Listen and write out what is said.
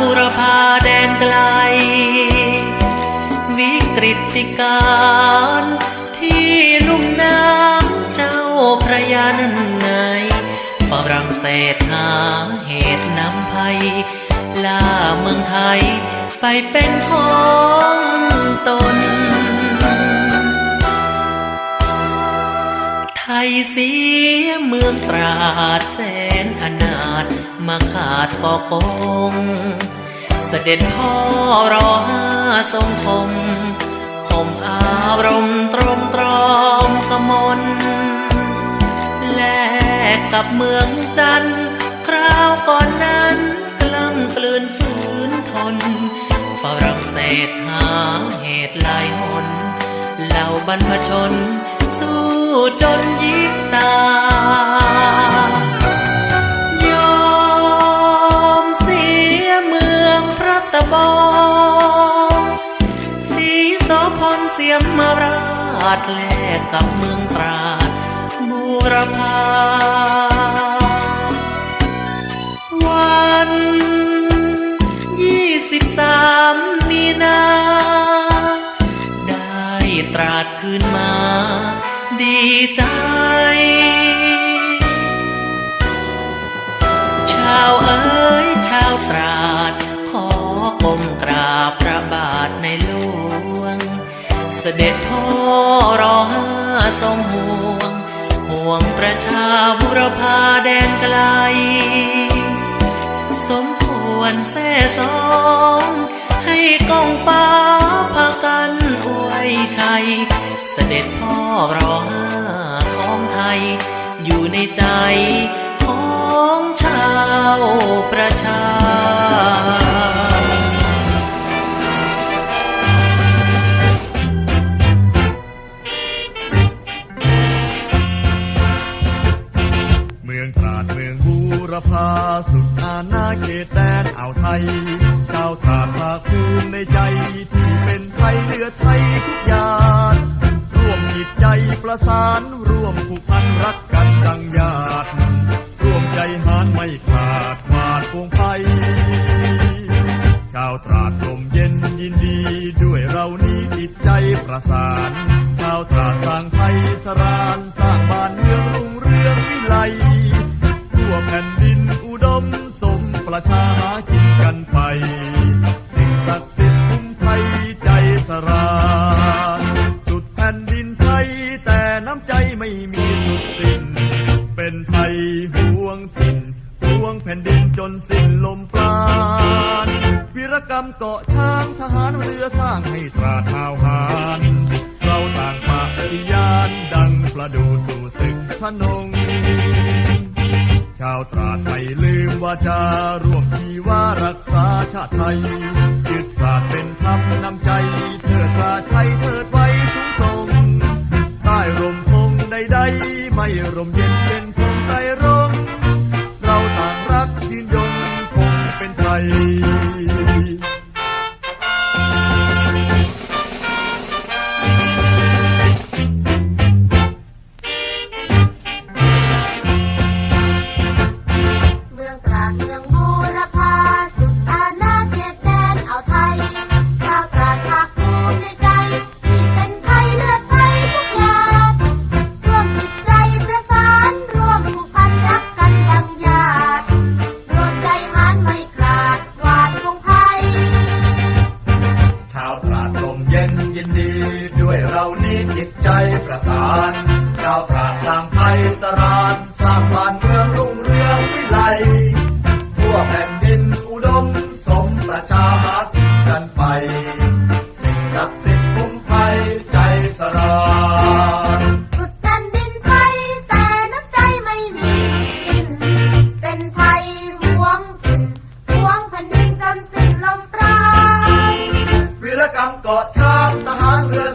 บุรพาแดนไกล วิกฤติการที่ลุ่มน้ำเจ้าพระยานั้นไงฝรั่งเศสหาเหตุนำภัย ล่าเมืองไทยไปเป็นของตน ยเสียเมืองตราดแสนอนาถมาขาดปอกง เสด็จพ่อรอห้าทรงคมคมอารมณ์ตรมตรอมกมลแลกกับเมืองจันทร์คราวก่อนนั้นกล้ำกลืนฝืนทน ฝรั่งเศสหาเหตุลายหนเหล่าบรรพชน จนยิบตายอมเสียเมืองพระตะบองสีโสพรเสียมมาราชแลกกับเมืองตราดบูรพา บุรพาแดนไกล สมควรแซ่สองให้กองฟ้าพากันอวยชัย เสด็จพ่อรอห้าของไทย อยู่ในใจ ประภาสุดอาณาเขตแดนอ่าวไทยก้าวตราภาคภูมิในใจที่เป็นไทยเหลือไทยทุกอย่างร่วมจิตใจประสานร่วมผูกพันรักกันดังญาติร่วมใจหานไม่ขาดขาดวงไทชาวตราดลมเย็นยินดีด้วยเรานี้จิตใจประสานชาวตราดสร้างไทยสราน ประชาหากินกันไป สิ่งศักดิ์สิทธิ์คุ้มภัยใจสรา สุดแผ่นดินไทยแต่น้ำใจไม่มีสุดสิ้น เป็นไทยห่วงถิ่นห่วงแผ่นดินจนสิ้นลมปราณวิรกรรมเกาะช้างทหารเรือสร้างให้ตราท้าวหารเราต่างปฏิญาณดังประดูสู่ศึกพนงาวตราดไม่ลืมว่าจะร่วมชีวารักษาชาติไทยยึดศาสตร์เป็นธรรมนำใจ เทิดราชัยเทิดไว้สูงทรงใต้ร่มธงใดๆไม่ร่มเย็น นี้จิตใจประสานชาวตราดสร้างไทยสรานสร้างบ้านเมืองรุ่งเรืองวิไลทั่วแผ่นดินอุดมสมประชาหากินกันไป สิ่งศักดิ์สิทธิ์คุ้มภัยใจสรานสุดแผ่นดินไทยแต่น้ำใจไม่มีสิ้นเป็นไทยห่วงถิ่นห่วงแผ่นดินจนสิ้นลมปราณวีรกรรมเกาะช้างทหารเรือ